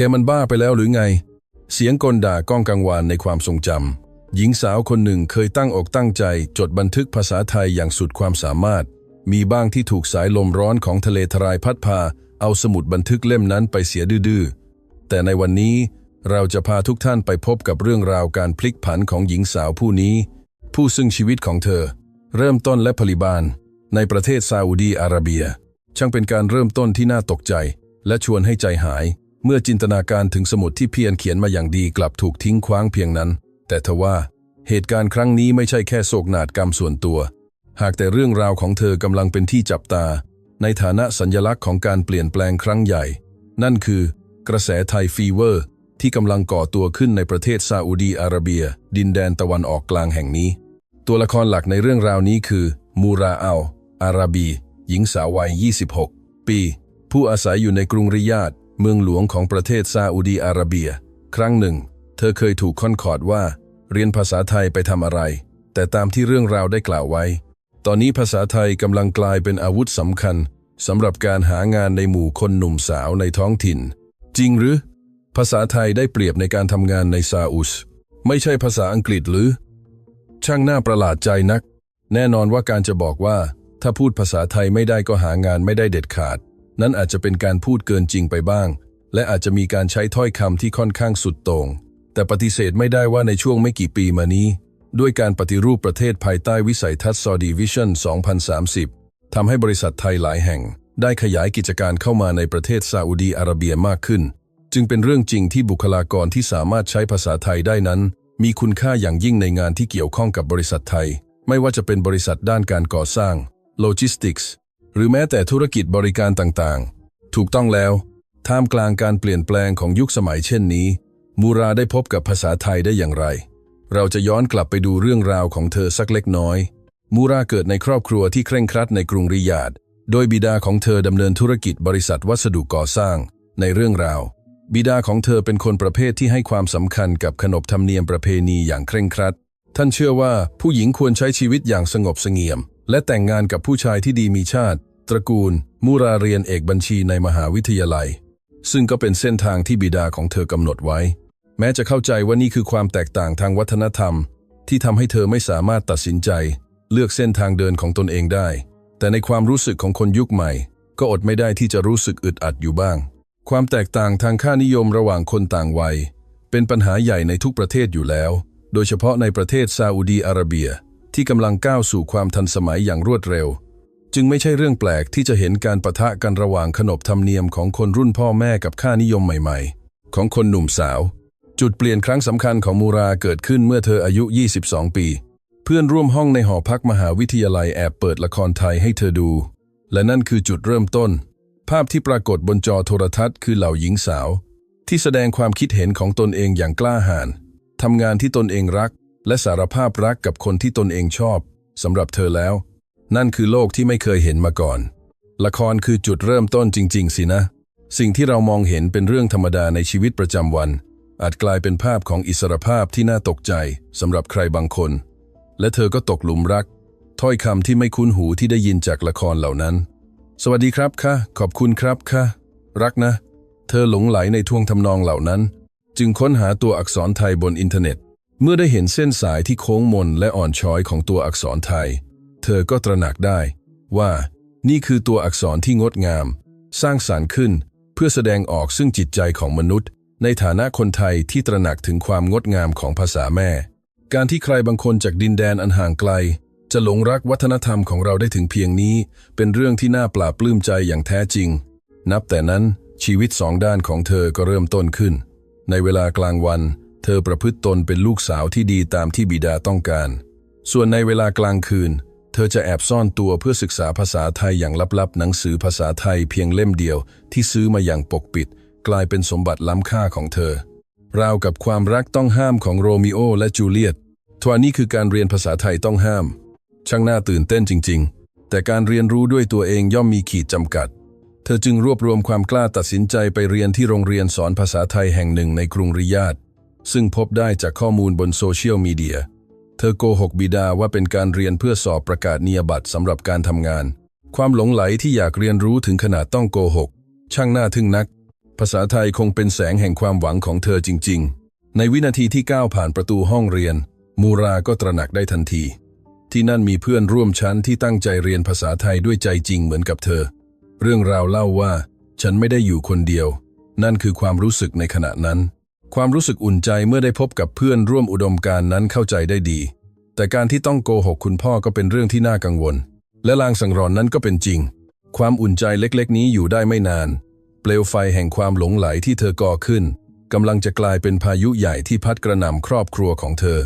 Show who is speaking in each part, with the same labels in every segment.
Speaker 1: กมันบ้าไปแล้วหรือไง เสียงกลด่าก้องกังวานในความทรงจำหญิงสาวคนหนึ่งเคยตั้งอกตั้งใจ จดบันทึกภาษาไทยอย่างสุดความสามารถ มีบ้างที่ถูกสายลมร้อนของทะเลทรายพัดพา เอาสมุดบันทึกเล่มนั้นไปเสียดื้อแต่ในวันนี้เราจะพาทุกท่านไปพบกับเรื่องราวการพลิกผันของหญิงสาวผู้นี้ ผู้ซึ่งชีวิตของเธอ เริ่มต้นและผลิบานในประเทศซาอุดีอาระเบีย ช่างเป็นการเริ่มต้นที่น่าตกใจ และชวนให้ใจหาย เมื่อจินตนาการถึงสมุดที่เพียรเขียนมาอย่างดีกลับถูกทิ้งคว้างเพียงนั้น แต่ทว่าเหตุการณ์ครั้งนี้ไม่ใช่แค่โศกนาฏกรรมส่วนตัว หากแต่เรื่องราวของเธอกำลังเป็นที่จับตา ในฐานะสัญลักษณ์ของการเปลี่ยนแปลงครั้งใหญ่ นั่นคือ กระแสไทยฟีเวอร์ ที่กำลังก่อตัวขึ้นในประเทศซาอุดีอาระเบีย ดินแดนตะวันออกกลางแห่งนี้ ตัวละครหลักในเรื่องราวนี้คือ มูราอัลอาราบี หญิงสาววัย 26 ปี ผู้อาศัยอยู่ในกรุงริยาด เมืองหลวงของประเทศซาอุดีอาระเบีย ครั้งหนึ่ง เธอเคยถูกค่อนขอดว่า เรียนภาษาไทยไปทำอะไร แต่ตามที่เรื่องราวได้กล่าวไว้ ตอนนี้ภาษาไทยกำลังกลายเป็นอาวุธสำคัญสำหรับการหางานในหมู่คนหนุ่มสาวในท้องถิ่น จริงหรือ ภาษาไทยได้เปรียบในการทำงานในซาอุส ไม่ใช่ภาษาอังกฤษหรือ ช่างน่าประหลาดใจนัก แน่นอนว่าการจะบอกว่า ถ้าพูดภาษาไทยไม่ได้ก็หางานไม่ได้เด็ดขาด นั้นอาจจะเป็นการพูดเกินจริงไปบ้าง และอาจจะมีการใช้ถ้อยคำที่ค่อนข้างสุดโต่งแต่ปฏิเสธไม่ได้ว่าในช่วงไม่กี่ปีมานี้ ด้วยการปฏิรูปประเทศภายใต้วิสัยทัศน์ซอดีวิชั่น 2030 ทำให้บริษัทไทยหลายแห่ง ได้ขยายกิจการเข้ามาในประเทศซาอุดีอาระเบียมากขึ้น จึงเป็นเรื่องจริงที่บุคลากรที่สามารถใช้ภาษาไทยได้นั้น มีคุณค่าอย่างยิ่งในงานที่เกี่ยวข้องกับบริษัทไทย ไม่ว่าจะเป็นบริษัทด้านการก่อสร้าง โลจิสติกส์ หรือแม้แต่ธุรกิจบริการต่างๆ ถูกต้องแล้ว ท่ามกลางการเปลี่ยนแปลงของยุคสมัยเช่นนี้ มูราได้พบกับภาษาไทยได้อย่างไร เราจะย้อนกลับไปดูเรื่องราวของเธอสักเล็กน้อย มูราเกิดในครอบครัวที่เคร่งครัดในกรุงริยาด โดยบิดาของเธอดำเนินธุรกิจบริษัทวัสดุก่อสร้าง ในเรื่องราว บิดาของเธอเป็นคนประเภทที่ให้ความสำคัญกับขนบธรรมเนียมประเพณีอย่างเคร่งครัด ท่านเชื่อว่าผู้หญิงควรใช้ชีวิตอย่างสงบเสงี่ยม และแต่งงานกับผู้ชายที่ดีมีชาติ ตระกูลมูราเรียนเอกบัญชีในมหาวิทยาลัย ซึ่งก็เป็นเส้นทางที่บิดาของเธอกำหนดไว้ แม้จะเข้าใจว่านี่คือความแตกต่างทางวัฒนธรรม ที่ทำให้เธอไม่สามารถตัดสินใจ เลือกเส้นทางเดินของตนเองได้ แต่ในความรู้สึกของคนยุคใหม่ ก็อดไม่ได้ที่จะรู้สึกอึดอัดอยู่บ้าง ความแตกต่างทางค่านิยมระหว่างคนต่างวัย เป็นปัญหาใหญ่ในทุกประเทศอยู่แล้ว โดยเฉพาะในประเทศซาอุดีอาระเบีย ที่กำลังก้าวสู่ความทันสมัยอย่างรวดเร็ว จึงไม่ใช่เรื่องแปลกที่จะเห็นการประทะกันระหว่างขนบธรรมเนียมของคนรุ่นพ่อแม่กับค่านิยมใหม่ๆ ของคนหนุ่มสาว จุดเปลี่ยนครั้งสำคัญของมูราเกิดขึ้นเมื่อเธออายุ 22 ปี เพื่อนร่วมห้องในหอพักมหาวิทยาลัยแอบเปิดละครไทยให้เธอดู และนั่นคือจุดเริ่มต้น ภาพที่ปรากฏบนจอโทรทัศน์คือเหล่าหญิงสาว ที่แสดงความคิดเห็นของตนเองอย่างกล้าหาญ ทำงานที่ตนเองรัก และสารภาพรักกับคนที่ตนเองชอบสำหรับเธอแล้ว นั่นคือโลกที่ไม่เคยเห็นมาก่อน ละครคือจุดเริ่มต้นจริง ๆ สินะ สิ่งที่เรามองเห็นเป็นเรื่องธรรมดาในชีวิตประจำวัน อาจกลายเป็นภาพของอิสรภาพที่น่าตกใจสำหรับใครบางคน และเธอก็ตกหลุมรัก ถ้อยคำที่ไม่คุ้นหูที่ได้ยินจากละครเหล่านั้น สวัสดีครับค่ะ ขอบคุณครับค่ะ รักนะ เธอหลงไหลในท่วงทำนองเหล่านั้น จึงค้นหาตัวอักษรไทยบนอินเทอร์เน็ต เมื่อได้เห็นเส้นสายที่โค้งมนและอ่อนช้อยของตัวอักษรไทย เธอก็ตระหนักได้ ว่านี่คือตัวอักษรที่งดงาม สร้างสารรค์ขึ้น เพื่อแสดงออกซึ่งจิตใจของมนุษย์ ในฐานะคนไทยที่ตระหนักถึงความงดงามของภาษาแม่ การที่ใครบางคนจากดินแดนอันห่างไกล จะหลงรักวัฒนธรรมของเราได้ถึงเพียงนี้ เป็นเรื่องที่น่าปลาบปลื้มใจอย่างแท้จริง นับแต่นั้นชีวิตสองด้านของเธอก็เริ่มต้นขึ้น ในเวลากลางวัน เธอประพฤติตนเป็นลูกสาวที่ดีตามที่บิดาต้องการ ส่วนในเวลากลางคืน เธอจะแอบซ่อนตัวเพื่อศึกษาภาษาไทยอย่างลับๆ หนังสือภาษาไทยเพียงเล่มเดียวที่ซื้อมาอย่างปกปิด กลายเป็นสมบัติล้ำค่าของเธอ ราวกับความรักต้องห้ามของโรมิโอและจูเลียตทว่านี่คือการเรียนภาษาไทยต้องห้าม ช่างน่าตื่นเต้นจริง ๆ แต่การเรียนรู้ด้วยตัวเองย่อมมีขีดจำกัด เธอจึงรวบรวมความกล้าตัดสินใจไปเรียนที่โรงเรียนสอนภาษาไทยแห่งหนึ่งในกรุงริยาดซึ่งพบได้จากข้อมูลบนโซเชียลมีเดีย เธอโกหกบิดาว่าเป็นการเรียนเพื่อสอบประกาศนียบัตรสำหรับการทำงาน ความหลงไหลที่อยากเรียนรู้ถึงขนาดต้องโกหก ช่างน่าทึ่งนัก ภาษาไทยคงเป็นแสงแห่งความหวังของเธอจริง ๆ ในวินาทีที่ก้าวผ่านประตูห้องเรียน มูราก็ตระหนักได้ทันที ที่นั่นมีเพื่อนร่วมชั้นที่ตั้งใจเรียนภาษาไทยด้วยใจจริงเหมือนกับเธอ เรื่องราวเล่าว่า ฉันไม่ได้อยู่คนเดียว นั่นคือความรู้สึกในขณะนั้น ความรู้สึกอุ่นใจเมื่อได้พบกับเพื่อนร่วมอุดมการนั้นเข้าใจได้ดี แต่การที่ต้องโกหกคุณพ่อก็เป็นเรื่องที่น่ากังวล และลางสังรอนนั้นก็เป็นจริง ความอุ่นใจเล็กๆ นี้อยู่ได้ไม่นาน เปลวไฟแห่งความหลงไหลที่เธอก่อขึ้นกำลังจะกลายเป็นพายุใหญ่ที่พัดกระหน่ำครอบครัวของเธอ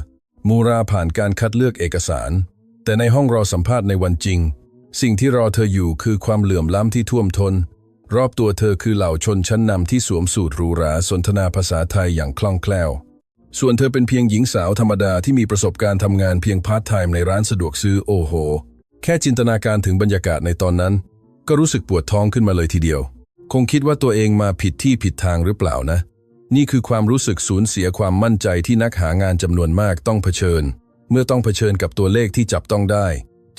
Speaker 1: มูราผ่านการคัดเลือกเอกสาร แต่ในห้องรอสัมภาษณ์ในวันจริง สิ่งที่รอเธออยู่คือความเหลื่อมล้ำที่ท่วมทนรอบตัวเธอคือเหล่าชนชั้นนำที่สวมสูทหรูหราสนทนาภาษาไทยอย่างคล่องแคล่ว ส่วนเธอเป็นเพียงหญิงสาวธรรมดาที่มีประสบการณ์ทำงานเพียงพาร์ทไทม์ในร้านสะดวกซื้อโอโห แค่จินตนาการถึงบรรยากาศในตอนนั้น ก็รู้สึกปวดท้องขึ้นมาเลยทีเดียว คงคิดว่าตัวเองมาผิดที่ผิดทางหรือเปล่านะ นี่คือความรู้สึกสูญเสียความมั่นใจที่นักหางานจำนวนมากต้องเผชิญ เมื่อต้องเผชิญกับตัวเลขที่จับต้องได้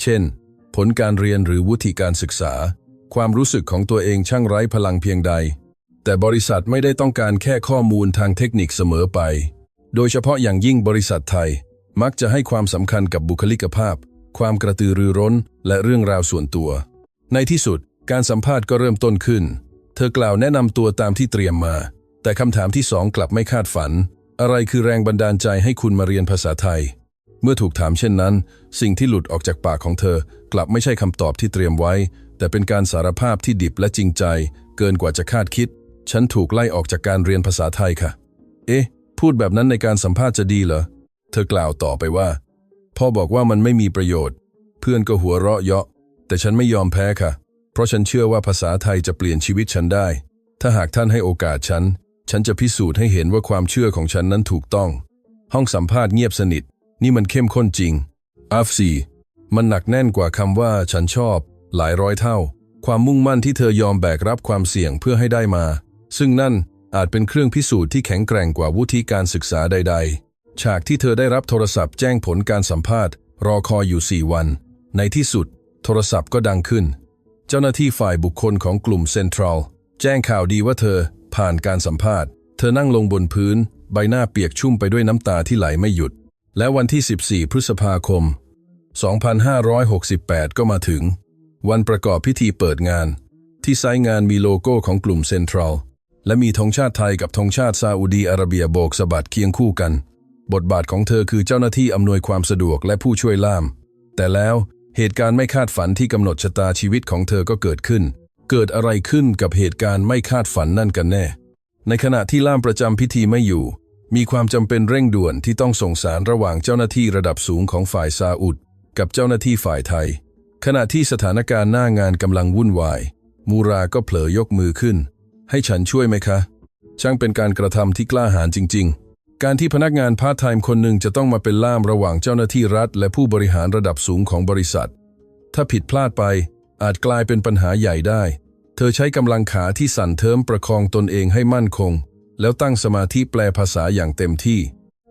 Speaker 1: เช่น ผลการเรียนหรือวุฒิการศึกษา ความรู้สึกของตัวเองช่างไร้พลังเพียงใด แต่บริษัทไม่ได้ต้องการแค่ข้อมูลทางเทคนิคเสมอไป โดยเฉพาะอย่างยิ่งบริษัทไทย มักจะให้ความสำคัญกับบุคลิกภาพ ความกระตือรือร้น และเรื่องราวส่วนตัว ในที่สุดการสัมภาษณ์ก็เริ่มต้นขึ้น เธอกล่าวแนะนำตัวตามที่เตรียมมา แต่คำถามที่สองกลับไม่คาดฝัน อะไรคือแรงบันดาลใจให้คุณมาเรียนภาษาไทย เมื่อถูกถามเช่นนั้น สิ่งที่หลุดออกจากปากของเธอ ลับไม่ใช่คำตอบที่เตรียมไว้ แต่เป็นการสารภาพที่ดิบและจริงใจ เกินกว่าจะคาดคิด ฉันถูกไล่ออกจากการเรียนภาษาไทยค่ะ เอ๊ะ พูดแบบนั้นในการสัมภาษณ์จะดีเหรอ เธอกล่าวต่อไปว่า พ่อบอกว่ามันไม่มีประโยชน์ เพื่อนก็หัวเราะเยาะ แต่ฉันไม่ยอมแพ้ค่ะ เพราะฉันเชื่อว่าภาษาไทยจะเปลี่ยนชีวิตฉันได้ ถ้าหากท่านให้โอกาสฉัน ฉันจะพิสูจน์ให้เห็นว่าความเชื่อของฉันนั้นถูกต้อง ห้องสัมภาษณ์เงียบสนิท นี่มันเข้มข้นจริงอัฟซี มันหนักแน่นกว่าคำว่าฉันชอบ หลายร้อยเท่า ความมุ่งมั่นที่เธอยอมแบกรับความเสี่ยงเพื่อให้ได้มา ซึ่งนั่นอาจเป็นเครื่องพิสูจน์ที่แข็งแกร่งกว่าวุฒิการศึกษาใด ๆ ฉากที่เธอได้รับโทรศัพท์แจ้งผลการสัมภาษณ์ รอคอยอยู่ 4 วัน ในที่สุด โทรศัพท์ก็ดังขึ้น เจ้าหน้าที่ฝ่ายบุคคลของกลุ่มเซ็นทรัลแจ้งข่าวดีว่าเธอ ผ่านการสัมภาษณ์ เธอนั่งลงบนพื้น ใบหน้าเปียกชุ่มไปด้วยน้ำตาที่ไหลไม่หยุด และวันที่ 14 พฤษภาคม 2568 ก็มาถึง วันประกอบพิธีเปิดงาน ที่ไซต์งานมีโลโก้ของกลุ่มเซ็นทรัล และมีธงชาติไทยกับธงชาติซาอุดีอาระเบียโบกสะบัดเคียงคู่กัน บทบาทของเธอคือเจ้าหน้าที่อำนวยความสะดวกและผู้ช่วยล่าม แต่แล้วเหตุการณ์ไม่คาดฝันที่กำหนดชะตาชีวิตของเธอก็เกิดขึ้น เกิดอะไรขึ้นกับเหตุการณ์ไม่คาดฝันนั่นกันแน่ ในขณะที่ล่ามประจำพิธีไม่อยู่ มีความจำเป็นเร่งด่วนที่ต้องส่งสารระหว่างเจ้าหน้าที่ระดับสูงของฝ่ายซาอุด กับเจ้าหน้าที่ฝ่ายไทย ขณะที่สถานการณ์หน้างานกำลังวุ่นวาย มูราก็เผลอยกมือขึ้น ให้ฉันช่วยไหมคะ ช่างเป็นการกระทำที่กล้าหาญจริง ๆ การที่พนักงานพาร์ทไทม์คนหนึ่งจะต้องมาเป็นล่ามระหว่างเจ้าหน้าที่รัฐ และผู้บริหารระดับสูงของบริษัท ถ้าผิดพลาดไปอาจกลายเป็นปัญหาใหญ่ได้ เธอใช้กำลังขาที่สั่นเทิมประคองตนเองให้มั่นคง แล้วตั้งสมาธิแปลภาษาอย่างเต็มที่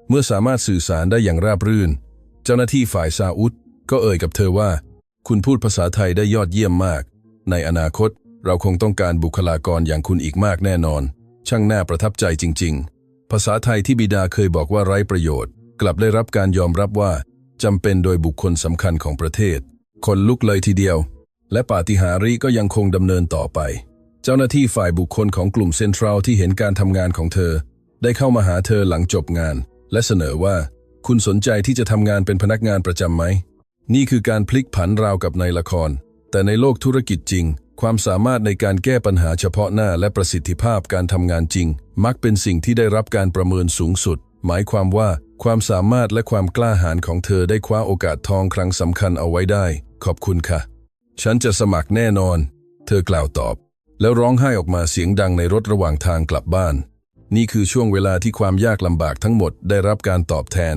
Speaker 1: เมื่อสามารถสื่อสารได้อย่างราบรื่น เจ้าหน้าที่ฝ่ายซาอุด ก็เอ่ยกับเธอว่า คุณพูดภาษาไทยได้ยอดเยี่ยมมาก ในอนาคตเราคงต้องการบุคลากรอย่างคุณอีกมากแน่นอน ช่างน่าประทับใจจริง ๆ ภาษาไทยที่บิดาเคยบอกว่าไร้ประโยชน์ กลับได้รับการยอมรับว่าจำเป็นโดยบุคคลสำคัญของประเทศ คนลุกเลยทีเดียว และปาฏิหาริย์ก็ยังคงดำเนินต่อไป เจ้าหน้าที่ฝ่ายบุคคลของกลุ่มเซ็นทรัลที่เห็นการทำงานของเธอ ได้เข้ามาหาเธอหลังจบงาน และเสนอว่า คุณสนใจที่จะทำงานเป็นพนักงานประจำไหม นี่คือการพลิกผันราวกับในละคร แต่ในโลกธุรกิจจริง ความสามารถในการแก้ปัญหาเฉพาะหน้าและประสิทธิภาพการทำงานจริง มักเป็นสิ่งที่ได้รับการประเมินสูงสุด หมายความว่าความสามารถและความกล้าหาญของเธอได้คว้าโอกาสทองครั้งสำคัญเอาไว้ได้ ขอบคุณค่ะ ฉันจะสมัครแน่นอน เธอกล่าวตอบ แล้วร้องไห้ออกมาเสียงดังในรถระหว่างทางกลับบ้าน นี่คือช่วงเวลาที่ความยากลำบากทั้งหมดได้รับการตอบแทน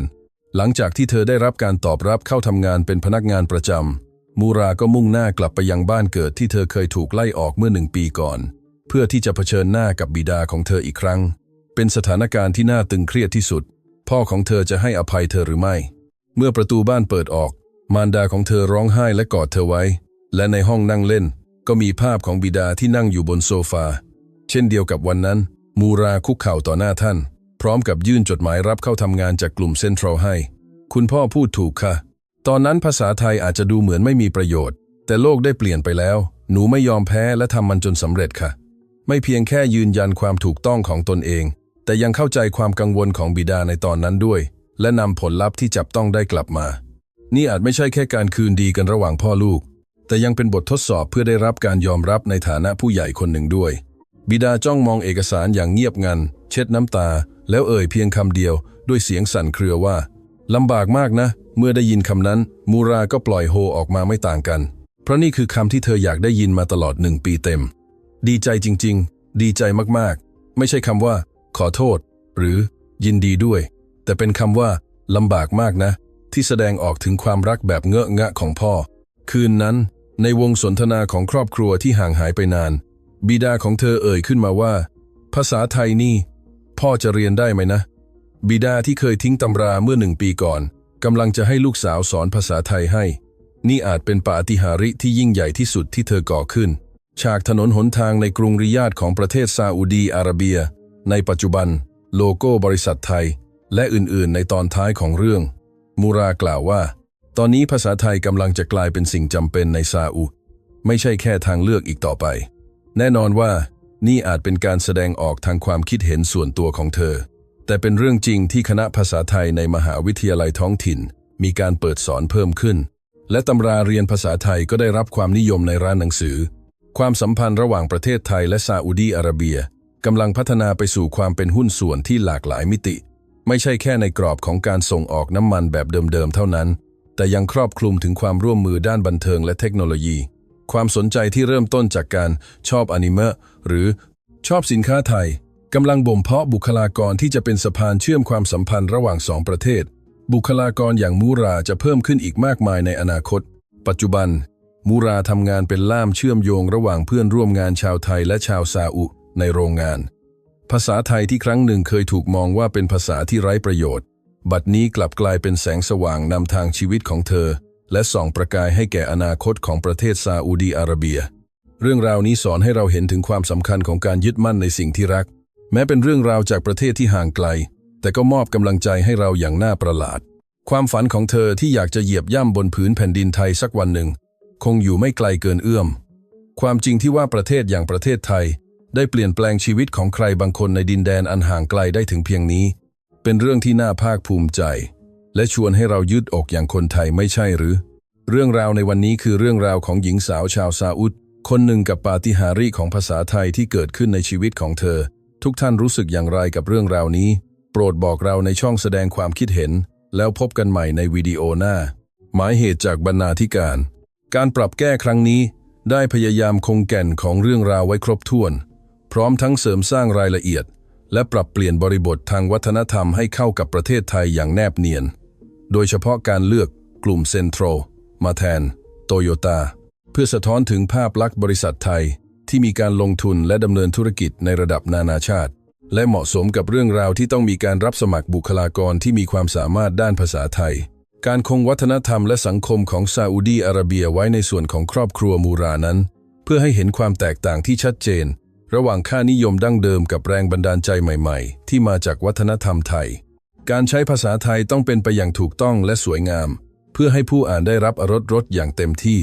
Speaker 1: หลังจากที่เธอได้รับการตอบรับเข้าทำงานเป็นพนักงานประจำมูราก็มุ่งหน้ากลับไปยังบ้านเกิดที่เธอเคยถูกไล่ออกเมื่อหนึ่งปีก่อน เพื่อที่จะเผชิญหน้ากับบิดาของเธออีกครั้ง เป็นสถานการณ์ที่น่าตึงเครียดที่สุด พ่อของเธอจะให้อภัยเธอหรือไม่ เมื่อประตูบ้านเปิดออก มารดาของเธอร้องไห้และกอดเธอไว้ และในห้องนั่งเล่น ก็มีภาพของบิดาที่นั่งอยู่บนโซฟา เช่นเดียวกับวันนั้น มูราคุกเข่าต่อหน้าท่าน พร้อมกับยื่นจดหมายรับเข้าทำงานจากกลุ่มเซ็นทรัลให้ คุณพ่อพูดถูกค่ะ ตอนนั้นภาษาไทยอาจจะดูเหมือนไม่มีประโยชน์ แต่โลกได้เปลี่ยนไปแล้ว หนูไม่ยอมแพ้และทำมันจนสำเร็จค่ะ ไม่เพียงแค่ยืนยันความถูกต้องของตนเอง แต่ยังเข้าใจความกังวลของบิดาในตอนนั้นด้วย และนำผลลัพธ์ที่จับต้องได้กลับมา นี่อาจไม่ใช่แค่การคืนดีกันระหว่างพ่อลูก แต่ยังเป็นบททดสอบเพื่อได้รับการยอมรับในฐานะผู้ใหญ่คนหนึ่งด้วย บิดาจ้องมองเอกสารอย่างเงียบงัน เช็ดน้ำตา แล้วเอ่ยเพียงคำเดียวด้วยเสียงสั่นเครือว่าลำบากมากนะ เมื่อได้ยินคำนั้น มูราก็ปล่อยโฮออกมาไม่ต่างกัน เพราะนี่คือคำที่เธออยากได้ยินมาตลอดหนึ่งปีเต็ม ดีใจจริง ๆ ดีใจมากๆ ไม่ใช่คำว่า ขอโทษ หรือ ยินดีด้วย แต่เป็นคำว่าลำบากมากนะ ที่แสดงออกถึงความรักแบบเงอะงะของพ่อ คืนนั้น ในวงสนทนาของครอบครัวที่ห่างหายไปนาน บิดาของเธอเอ่ยขึ้นมาว่า ภาษาไทยนี่ พ่อจะเรียนได้ไหมนะ บิดาที่เคยทิ้งตำราเมื่อหนึ่งปีก่อนกำลังจะให้ลูกสาวสอนภาษาไทยให้ นี่อาจเป็นปาฏิหาริย์ที่ยิ่งใหญ่ที่สุดที่เธอก่อขึ้น ฉากถนนหนทางในกรุงริยาดของประเทศซาอุดีอาระเบีย ในปัจจุบัน โลโก้บริษัทไทย และอื่นๆ ในตอนท้ายของเรื่อง มูรากล่าวว่า ตอนนี้ภาษาไทยกำลังจะกลายเป็นสิ่งจำเป็นในซาอุ ไม่ใช่แค่ทางเลือกอีกต่อไป แน่นอนว่า นี่อาจเป็นการแสดงออกทางความคิดเห็นส่วนตัวของเธอ แต่เป็นเรื่องจริงที่คณะภาษาไทยในมหาวิทยาลัยท้องถิ่น มีการเปิดสอนเพิ่มขึ้น และตำราเรียนภาษาไทยก็ได้รับความนิยมในร้านหนังสือ ความสัมพันธ์ระหว่างประเทศไทยและซาอุดีอาระเบียกำลังพัฒนาไปสู่ความเป็นหุ้นส่วนที่หลากหลายมิติ ไม่ใช่แค่ในกรอบของการส่งออกน้ำมันแบบเดิมๆเท่านั้น แต่ยังครอบคลุมถึงความร่วมมือด้านบันเทิงและเทคโนโลยี ความสนใจที่เริ่มต้นจากการชอบอนิเมะ หรือชอบสินค้าไทยกำลังบ่มเพาะบุคลากรที่จะเป็นสะพานเชื่อมความสัมพันธ์ระหว่างสองประเทศ บุคลากรอย่างมูราจะเพิ่มขึ้นอีกมากมายในอนาคต ปัจจุบัน มูราทำงานเป็นล่ามเชื่อมโยงระหว่างเพื่อนร่วมงานชาวไทยและชาวซาอุในโรงงาน ภาษาไทยที่ครั้งหนึ่งเคยถูกมองว่าเป็นภาษาที่ไร้ประโยชน์ บัดนี้กลับกลายเป็นแสงสว่างนำทางชีวิตของเธอ และส่องประกายให้แก่อนาคตของประเทศซาอุดีอาระเบีย เรื่องราวนี้สอนให้เราเห็นถึงความสำคัญของการยึดมั่นในสิ่งที่รัก แม้เป็นเรื่องราวจากประเทศที่ห่างไกล แต่ก็มอบกำลังใจให้เราอย่างน่าประหลาด ความฝันของเธอที่อยากจะเหยียบย่ำบนผืนแผ่นดินไทยสักวันหนึ่ง คงอยู่ไม่ไกลเกินเอื้อม ความจริงที่ว่าประเทศอย่างประเทศไทย ได้เปลี่ยนแปลงชีวิตของใครบางคนในดินแดนอันห่างไกลได้ถึงเพียงนี้ เป็นเรื่องที่น่าภาคภูมิใจ และชวนให้เรายืดอกอย่างคนไทยไม่ใช่หรือ เรื่องราวในวันนี้คือเรื่องราวของหญิงสาวชาวซาอุด คนหนึ่งกับปาฏิหาริย์ของภาษาไทยที่เกิดขึ้นในชีวิตของเธอ ทุกท่านรู้สึกอย่างไรกับเรื่องราวนี้ โปรดบอกเราในช่องแสดงความคิดเห็น แล้วพบกันใหม่ในวิดีโอหน้า หมายเหตุจากบรรณาธิการ การปรับแก้ครั้งนี้ ได้พยายามคงแก่นของเรื่องราวไว้ครบถ้วน พร้อมทั้งเสริมสร้างรายละเอียด และปรับเปลี่ยนบริบททางวัฒนธรรมให้เข้ากับประเทศไทยอย่างแนบเนียน โดยเฉพาะการเลือกกลุ่มเซ็นทรัลมาแทนโตโยต้า พื่อสะท้อนถึงภาพลักษณ์บริษัทไทย ที่มีการลงทุนและดำเนินธุรกิจในระดับนานาชาติ และเหมาะสมกับเรื่องราวที่ต้องมีการรับสมัครบุคลากรที่มีความสามารถด้านภาษาไทย การคงวัฒนธรรมและสังคมของซาอุดีอาระเบียไว้ในส่วนของครอบครัวมูรานั้น เพื่อให้เห็นความแตกต่างที่ชัดเจน ระหว่างค่านิยมดั้งเดิมกับแรงบันดาลใจใหม่ ๆ ที่มาจากวัฒนธรรมไทย การใช้ภาษาไทยต้องเป็นไปอย่างถูกต้องและสวยงาม เพื่อให้ผู้อ่านได้รับอรรถรสอย่างเต็มที่